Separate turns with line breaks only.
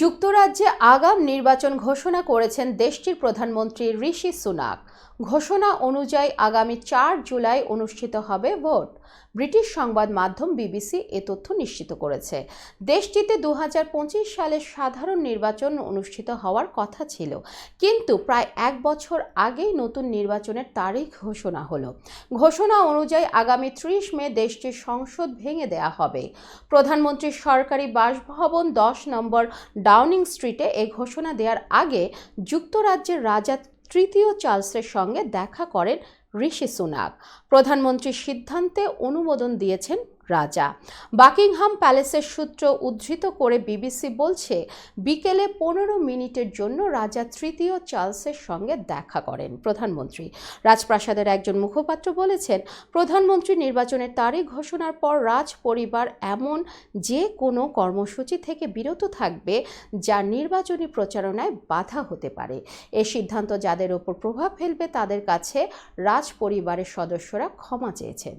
যুক্তরাজ্যে আগাম নির্বাচন ঘোষণা করেছেন দেশটির প্রধানমন্ত্রী ঋষি সুনাক। ঘোষণা অনুযায়ী আগামী চার জুলাই অনুষ্ঠিত হবে ভোট। ব্রিটিশ সংবাদ মাধ্যম বিবিসি এ তথ্য নিশ্চিত করেছে। দেশটিতে দু সালে সাধারণ নির্বাচন অনুষ্ঠিত হওয়ার কথা ছিল। কিন্তু প্রায় এক বছর আগেই নতুন নির্বাচনের তারিখ ঘোষণা হলো। ঘোষণা অনুযায়ী আগামী ত্রিশ মে দেশটির সংসদ ভেঙে দেয়া হবে। প্রধানমন্ত্রীর সরকারি বাসভবন দশ নম্বর ডাউনিং স্ট্রিটে এ ঘোষণা দেওয়ার আগে যুক্তরাজ্যের রাজা তৃতীয় চার্লসের সঙ্গে দেখা করেন ঋষি সুনাক প্রধানমন্ত্রীর সিদ্ধান্তে অনুমোদন দিয়েছেন রাজা। বাকিংহাম প্যালেসের সূত্র উদ্ধৃত করে বিবিসি বলছে, বিকেলে পনেরো মিনিটের জন্য রাজা তৃতীয় চার্লসের সঙ্গে দেখা করেন প্রধানমন্ত্রী। রাজপ্রাসাদের একজন মুখপাত্র বলেছেন, প্রধানমন্ত্রী নির্বাচনের তারিখ ঘোষণার পর রাজ পরিবার এমন যে কোনো কর্মসূচি থেকে বিরত থাকবে যা নির্বাচনী প্রচারণায় বাধা হতে পারে। এ সিদ্ধান্ত যাদের ওপর প্রভাব ফেলবে তাদের কাছে রাজ পরিবারের সদস্যরা ক্ষমা চেয়েছেন।